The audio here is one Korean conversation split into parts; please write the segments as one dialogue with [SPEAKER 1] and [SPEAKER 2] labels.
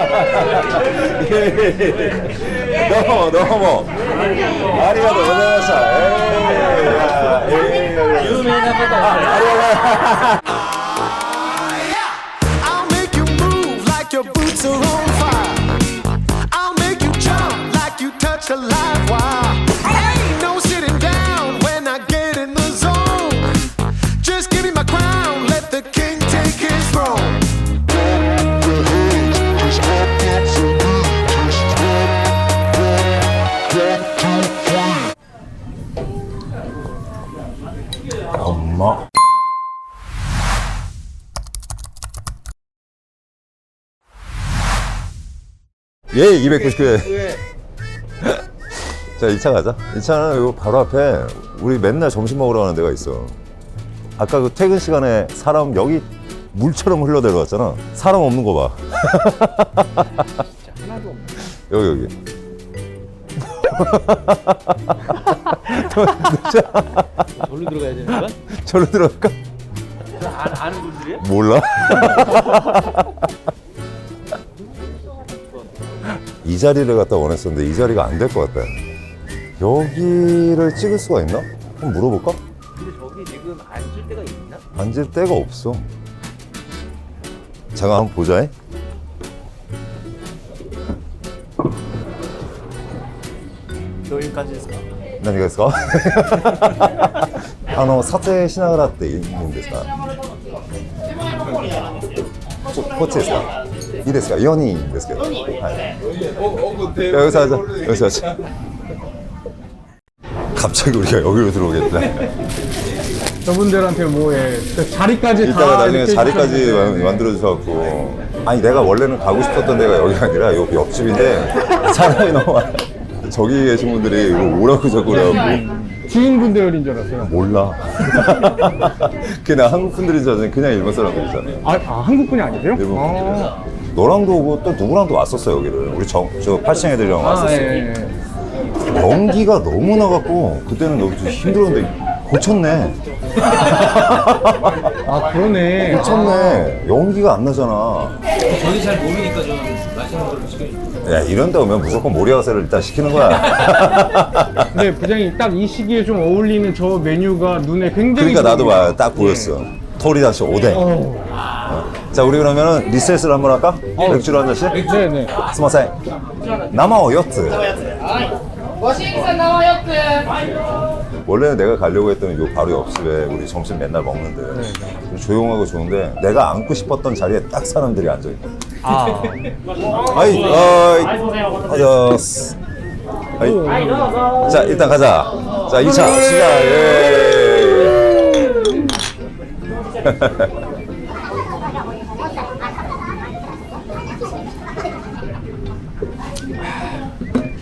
[SPEAKER 1] どうもどうもありがとうございました、えー、
[SPEAKER 2] 有名なこ
[SPEAKER 3] 方ありがとうござい
[SPEAKER 1] ます 예, 299회. 자, 2차 가자. 2차는 요 바로 앞에 우리 맨날 점심 먹으러 가는 데가 있어. 아까 그 퇴근 시간에 사람 여기 물처럼 흘러 내려왔잖아. 사람 없는 거 봐. 여기, 여기.
[SPEAKER 2] 절로 들어가야 되는 거야?
[SPEAKER 1] 절로 들어갈까?
[SPEAKER 2] 아, 아는 분들이야?
[SPEAKER 1] 몰라. 이 자리를 갖다 원했었는데 이 자리가 안 될 것 같다. 여기를 찍을 수가 있나? 한번 물어볼까?
[SPEAKER 2] 근데 저기 지금 앉을 데가 있나?
[SPEAKER 1] 앉을 데가 없어. 잠깐 한번 보자.
[SPEAKER 2] どういう感じですか
[SPEAKER 1] 何がですかあの撮影しながらっていいんですかここっちですか いいですか4人ですけどはい여기서 하자 여기서 하자 갑자기 우리가 여기로 들어오겠다
[SPEAKER 4] 저분들한테 뭐에 자리까지 다
[SPEAKER 1] 이따가 나중에
[SPEAKER 4] 이렇게
[SPEAKER 1] 자리까지
[SPEAKER 4] 해주셨는데.
[SPEAKER 1] 만들어 주셔갖고 아니 내가 원래는 가고 싶었던 데가 여기가 아니라 여기 옆집인데 사람이 너무 많아 저기 계신 분들이 이거 오라고 자꾸 그래갖고
[SPEAKER 4] 지인분들인 줄 알았어요.
[SPEAKER 1] 몰라 그냥 한국 분들인 줄 알았는데 그냥 일본 사람들이잖아
[SPEAKER 4] 아, 아, 한국 분이 아니세요?
[SPEAKER 1] 일본
[SPEAKER 4] 아,
[SPEAKER 1] 분들 너랑도 오고 또 누구랑도 왔었어 여기를. 우리 정, 저 팔층 애들이랑
[SPEAKER 4] 아,
[SPEAKER 1] 왔었어
[SPEAKER 4] 예, 예.
[SPEAKER 1] 연기가 너무 나갖고 그때는 너무 좀 힘들었는데 고쳤네.
[SPEAKER 4] 아, 그러네.
[SPEAKER 1] 고쳤네. 연기가 안 나잖아.
[SPEAKER 2] 저희 잘 모르니까 좀 맛있는 걸로 시켜주세요.
[SPEAKER 1] 야 이런 데 오면 무조건 모리아가세를 일단 시키는 거야.
[SPEAKER 4] 근데 부장님 딱 이 시기에 좀 어울리는 저 메뉴가 눈에 굉장히
[SPEAKER 1] 그러니까 나도
[SPEAKER 4] 보여요.
[SPEAKER 1] 봐, 딱 보였어. 토리다시 오뎅.
[SPEAKER 4] 어,
[SPEAKER 1] 자 우리 그러면은 리셋을 한번 할까? 맥주를 한 잔씩?
[SPEAKER 4] 네네.
[SPEAKER 1] 스마사이 남아오 여트
[SPEAKER 5] ご新規さん生4つ
[SPEAKER 1] 원래는 내가 가려고 했던 요 바로 옆집에 우리 점심 맨날 먹는데 좀 조용하고 좋은데 내가 앉고 싶었던 자리에 딱 사람들이 앉아있다
[SPEAKER 4] 아,
[SPEAKER 1] 아이 아이 아저스 아이 자 일단 가자 자 2차 시작 예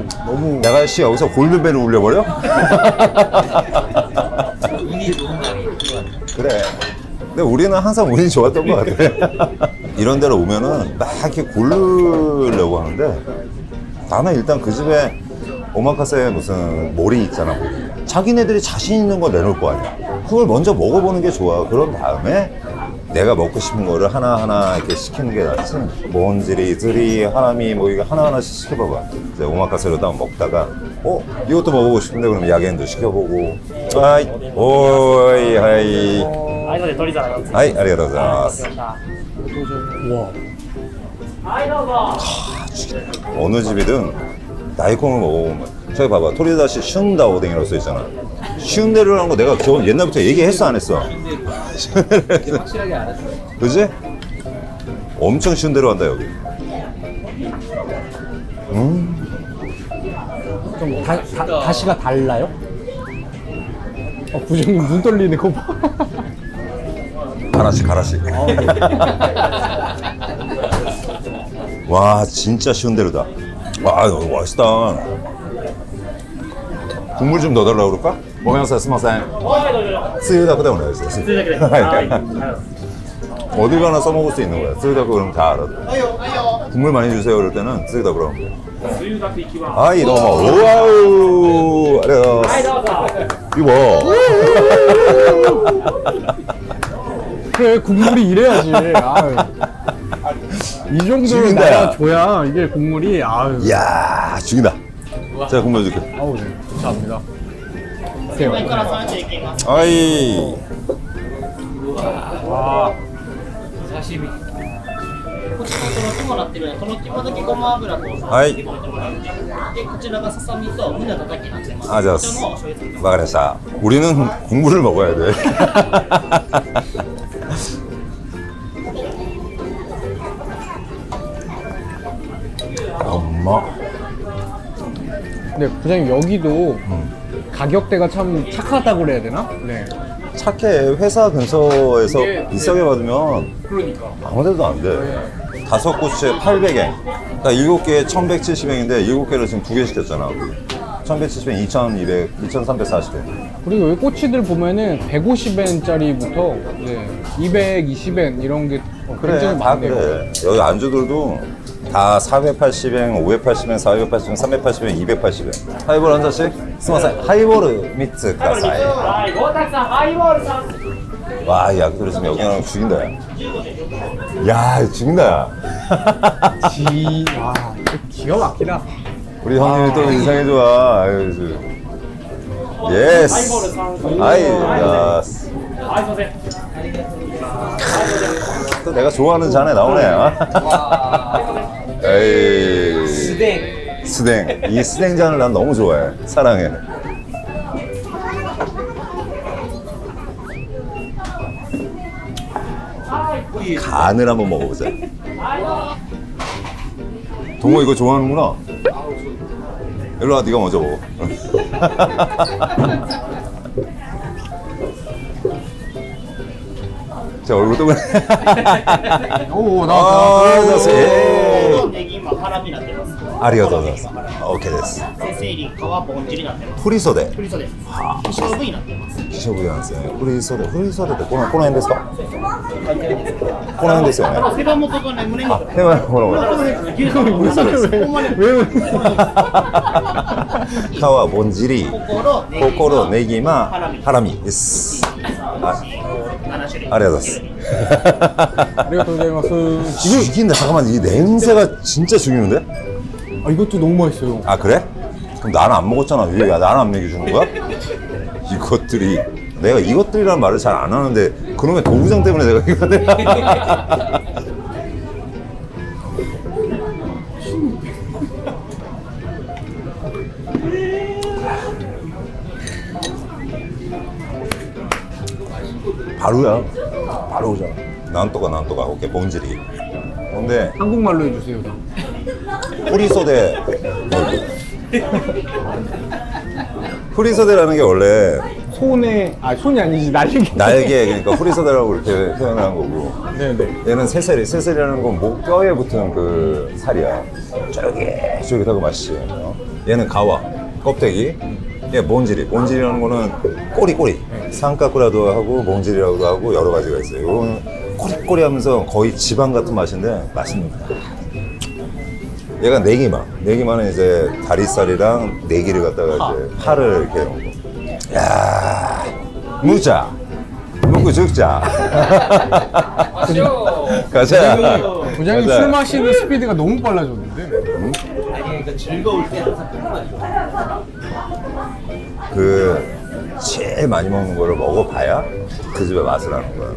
[SPEAKER 4] 어, 너무.
[SPEAKER 1] 내가 씨 여기서 골든벨을 울려버려?
[SPEAKER 2] 운이 좋은 날이
[SPEAKER 1] 그래. 근데 우리는 항상 운이 좋았던 것 같아. 이런 데로 오면은 막 이렇게 고르려고 하는데 나는 일단 그 집에 오마카세 무슨 몰이 있잖아. 몰이. 자기네들이 자신 있는 거 내놓을 거 아니야. 그걸 먼저 먹어보는 게 좋아. 그런 다음에 내가 먹고 싶은 거를 하나하나 이렇게 시키는 게 낫지. 몬지리, 드리, 하나미 뭐 이거 하나하나씩 시켜봐봐. 이제 오마카세로 딱 먹다가 어? 이것도 먹어보고 싶은데 그러면 야겐도 시켜보고 아이, 오이, 하이.
[SPEAKER 5] はい、で取り皿4つ。
[SPEAKER 1] はい、ありがとうございます。
[SPEAKER 4] 와.
[SPEAKER 5] はい、どうぞ。
[SPEAKER 1] 어느 집이든 다이콩을 먹어보면 저기 봐봐 토리다시 슌다 오뎅이라고 써있잖아 슌데르라는 거 내가 겨, 옛날부터 얘기했어 안 했어?
[SPEAKER 2] 확실하게 알았어요
[SPEAKER 1] 그지? 엄청 슌데르 한다 여기
[SPEAKER 4] 좀 다, 다, 다 시가 달라요? 어, 부장님 눈 떨리는 거 봐.
[SPEAKER 1] 하나씩 하나씩 와 진짜 슌데르다 아, 너무 맛있다. 국물 좀 더 달라고 그럴까? 모양사 스마사인. 쓰유다크다 오네요. 어딜 가나 써먹을 수 있는 거야. 쓰유다크 그러면 다 알아. 국물 많이 주세요. 그럴 때는 쓰유다크 그러면 돼. 아이, 너무. 오와우. 아려. 이거 뭐.
[SPEAKER 4] 그래 국물이 이래야지. 아유. 이 정도로
[SPEAKER 1] 죽인다, 야.
[SPEAKER 4] 나와줘야 이게 국물이 아유.
[SPEAKER 1] 이야, 죽인다. 제가 국물 줄게.
[SPEAKER 4] 아우 네. 감사합니다. 새우.
[SPEAKER 2] 上から3種いきます。
[SPEAKER 1] 아이.
[SPEAKER 2] 刺身。こっちのとろきもなってるので、とろきもだけごま油とお砂
[SPEAKER 1] はい
[SPEAKER 2] 糖入れてもらって、で、こちらがささみと胸たたきになってます。
[SPEAKER 1] 아,
[SPEAKER 2] こ
[SPEAKER 1] 좋았어.
[SPEAKER 2] ちらも醤油つけてます。
[SPEAKER 1] 마가레사. 우리는 국물을 먹어야 돼. 엄마.
[SPEAKER 4] 근데 부장님 여기도 가격대가 참 착하다고 그래야 되나? 네.
[SPEAKER 1] 착해. 회사 근처에서
[SPEAKER 4] 예.
[SPEAKER 1] 비싸게 받으면
[SPEAKER 4] 그러니까.
[SPEAKER 1] 아무 데도 안 돼. 다섯 꼬치에 800엔. 그러니까 일곱 개에 1170엔인데 일곱 개를 지금 두 개 시켰잖아. 1170엔 2200, 2340엔.
[SPEAKER 4] 그리고 여기 꼬치들 보면은 150엔짜리부터 네, 220엔 이런 게 어,
[SPEAKER 1] 그래,
[SPEAKER 4] 굉장히
[SPEAKER 1] 다
[SPEAKER 4] 많네요.
[SPEAKER 1] 그래. 여기 안주들도 다 480엔, 580엔, 480엔, 380엔, 280엔. 하이볼 한 잔씩? 스마사이. 하이볼을 미츠 가사이.
[SPEAKER 5] はい、大滝さん、ハイボールさん。
[SPEAKER 1] 와, 야, 그래 지금 여기 나랑 죽인다. 야, 야 죽인다. 야.
[SPEAKER 4] 지, 와, 기가 막히다.
[SPEAKER 1] 우리 형님이 또 인상이 좋아. 아유, 저. 예스. 아이, 야.
[SPEAKER 5] はい、すいません。
[SPEAKER 1] 또 내가 좋아하는 잔에 나오네. 에이.
[SPEAKER 2] 스댕.
[SPEAKER 1] 스댕. 이 스댕 잔을 난 너무 좋아해. 사랑해. 간을 한번 먹어보자. 동호 이거 좋아하는구나. 일로 와, 네가 먼저 먹어. 제 얼굴 또 그래.
[SPEAKER 4] 오, 나,
[SPEAKER 1] 아,
[SPEAKER 4] 나,
[SPEAKER 1] 좋았어.
[SPEAKER 2] こ
[SPEAKER 1] 예.
[SPEAKER 2] 今腹になってます
[SPEAKER 1] ありがとうございます。オッケーです。
[SPEAKER 2] 先生に皮ぼんじりになってます。
[SPEAKER 1] 振
[SPEAKER 2] 袖。振袖。はあ。希少部位になってます。
[SPEAKER 1] 希少部位なんですね。振袖。振袖ってこのこの辺ですか？この辺ですよね。
[SPEAKER 2] 背番元とね胸肉でもほらほらほんまに
[SPEAKER 4] 왜,
[SPEAKER 1] 카와 본지리,
[SPEAKER 2] 心、ネギ
[SPEAKER 1] 코코로, 네기마, 하라미. 예스. 아,
[SPEAKER 2] 7種類。
[SPEAKER 1] 아리가토스.
[SPEAKER 4] 아리가또 고자이마스. 지금,
[SPEAKER 1] 죽인다. 잠깐만. 이 냄새가 진짜 죽이는데?
[SPEAKER 4] 아, 이것도 너무 맛있어요.
[SPEAKER 1] 아 그래? 그럼 나는 안 먹었잖아. 왜 나는 안 먹여주는 거야? 이것들이 내가 이것들이라는 말을 잘 안 하는데 그놈의 도구장 때문에 내가 이거 내가 바로야. 바로 오잖아. 난또가 난또가 오케이 본질이. 근데
[SPEAKER 4] 한국말로 해주세요.
[SPEAKER 1] 프리소대 프리소대라는 게 원래
[SPEAKER 4] 손에, 아, 손이 아니지, 날개.
[SPEAKER 1] 날개 그러니까 프리소대라고 이렇게 표현을 한 거고
[SPEAKER 4] 네네.
[SPEAKER 1] 얘는 새살이 새살이라는 건 목 뼈에 붙은 그 살이야 쫄깃쫄깃하고 맛있지 어? 얘는 가와 껍데기 얘 몬지리 몬지리라는 거는 꼬리 꼬리 상까꾸라도 하고 몬지리라고도 하고 여러 가지가 있어요 이거는 꼬리꼬리 하면서 거의 지방 같은 맛인데 맛있습니다 얘가 네기마. 네기마는 이제 다리살이랑 네기를 갖다가 이제 파를 이렇게 놓은 거. 야, 무자, 먹고 죽자. 가자.
[SPEAKER 4] 부장님. 술 마시는 스피드가 너무 빨라졌는데.
[SPEAKER 2] 아니 그러니까 즐거울 때 항상 편하죠.
[SPEAKER 1] 그 제일 많이 먹는 거를 먹어봐야 그 집의 맛을 아는 거야.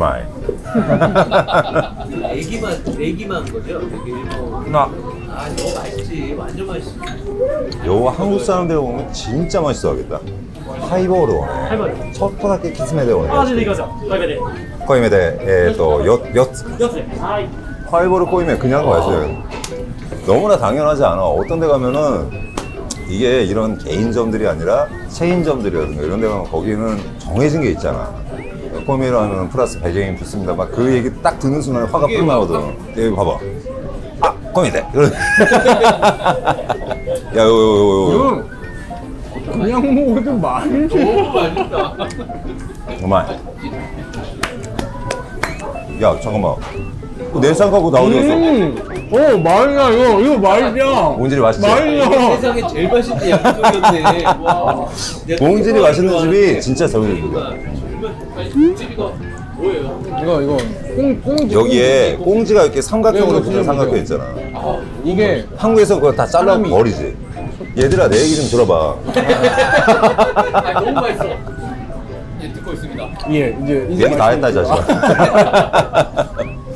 [SPEAKER 1] 마이.
[SPEAKER 6] 애기만 애기만 거죠? 되게 일본.
[SPEAKER 1] 나
[SPEAKER 6] 아 너무 맛있지. 완전 맛있지.
[SPEAKER 1] 요 한국 사람들 보면 진짜 맛있어 하겠다. 하이보르 오네.
[SPEAKER 5] ハイボール。
[SPEAKER 1] 첫 포다케 키스메데
[SPEAKER 5] あ、
[SPEAKER 1] 오네.
[SPEAKER 5] 出ていきますよ。これで。
[SPEAKER 1] 코이메데 에또 엿, 엿.
[SPEAKER 5] 4つで。はい。
[SPEAKER 1] 하이보르 코이메 그냥 마셔요. 너무나 당연하지 않아. 어떤 데 가면은 이게 이런 개인점들이 아니라 체인점들이라든가 이런 데 가면 거기는 정해진 게 있잖아. 봄이라면 플러스 배경이 좋습니다. 막 그 얘기 딱 듣는 순간 화가 뿔 나거든. 여기 봐봐. 아, 껌이대. 야, 요, 요, 요, 요.
[SPEAKER 4] 이건 그냥 먹어도 말이지.
[SPEAKER 6] 너무 맛있다.
[SPEAKER 1] 정말. 야, 잠깐만. 내 생각하고 나 어디 갔어?
[SPEAKER 4] 음, 어 맛이야 이거 이거 맛이야.
[SPEAKER 1] 몽질이 맛있지?
[SPEAKER 4] 맛있어.
[SPEAKER 6] 세상에 제일 맛있는 양쪽이었네. 와. 내가
[SPEAKER 1] 몽질이 맛있는 집이 진짜 저기입니다.
[SPEAKER 6] 정말 집
[SPEAKER 4] 이거 이거 꽁 꽁.
[SPEAKER 1] 여기에 꽁지가 이렇게 삼각형으로
[SPEAKER 4] 이거
[SPEAKER 1] 붙은 삼각형. 있잖아.
[SPEAKER 4] 이게
[SPEAKER 1] 한국에서 그거 다 잘라
[SPEAKER 4] 사람이-
[SPEAKER 1] 버리지. 얘들아 내 얘기 좀 들어봐.
[SPEAKER 6] 아, 너무 맛있어. 예, 듣고 있습니다.
[SPEAKER 4] 예 이제 이제
[SPEAKER 1] 얘기 다 했다 이 자식아.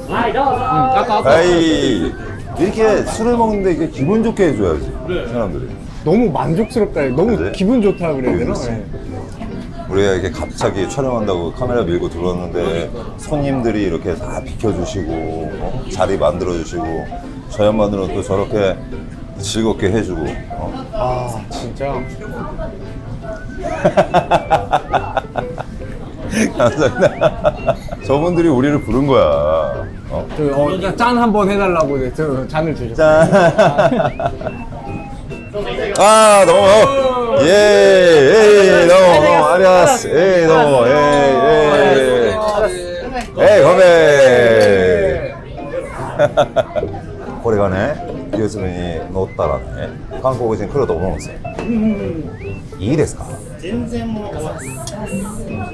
[SPEAKER 4] 아까 아까
[SPEAKER 1] 아이 이렇게 술을 먹는데 이게 기분 좋게 해줘야지 사람들이.
[SPEAKER 4] 너무 만족스럽다. 너무
[SPEAKER 1] 그래?
[SPEAKER 4] 기분 좋다 그래야 되나? 예.
[SPEAKER 1] 우리가 이렇게 갑자기 촬영한다고 카메라 밀고 들어왔는데 손님들이 이렇게 다 비켜주시고 어? 자리 만들어주시고 저 양반들은 또 저렇게 즐겁게 해주고 어?
[SPEAKER 4] 아 진짜.
[SPEAKER 1] 감사합니다. 저분들이 우리를 부른 거야. 어?
[SPEAKER 4] 저, 어, 짠 한번 해달라고 이제 저 잔을 드셨어요.
[SPEAKER 1] 짠. 아 너무 예, 예, 너무 너무 아리아스, 예, 너무 예, 예, 예, 건배. これがね、YouTube に載ったらね、韓国人来ると思うんですよ。いいですか
[SPEAKER 2] 全然もう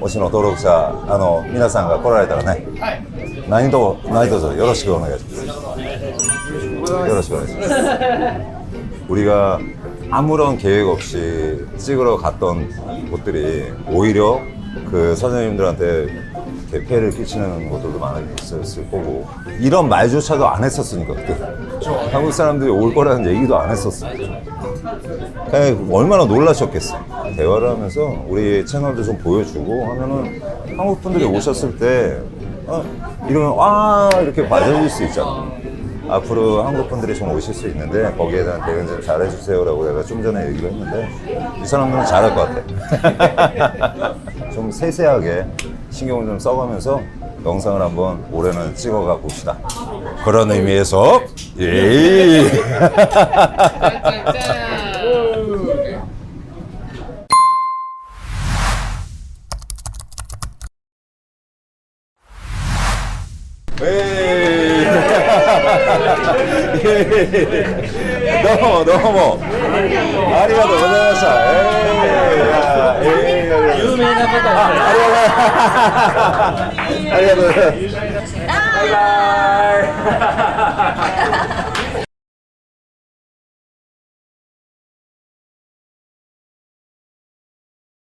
[SPEAKER 1] 推しの登録者、あの、皆さんが来られたらね、何と何卒よろしくお願いします。よろしくお願いします. 우리가 아무런 계획 없이 찍으러 갔던 곳들이 오히려 그 선생님들한테 개폐를 끼치는 것들도 많았을 거고 이런 말조차도 안 했었으니까 그때. 한국 사람들이 올 거라는 얘기도 안 했었어. 그냥 얼마나 놀라셨겠어. 대화를 하면서 우리 채널도 좀 보여주고 하면은 한국 분들이 오셨을 때 어, 이러면 와 이렇게 맞아줄 수 있잖아 앞으로 한국 분들이 좀 오실 수 있는데 거기에 대한 대응 좀 잘해주세요라고 내가 좀 전에 얘기를 했는데 이 사람들은 잘할 것 같아. 좀 세세하게 신경을 좀 써가면서 영상을 한번 올해는 찍어가 봅시다. 그런 의미에서 예. どうもどうもありがとうございました、
[SPEAKER 2] えーえ、あり
[SPEAKER 1] がとうございます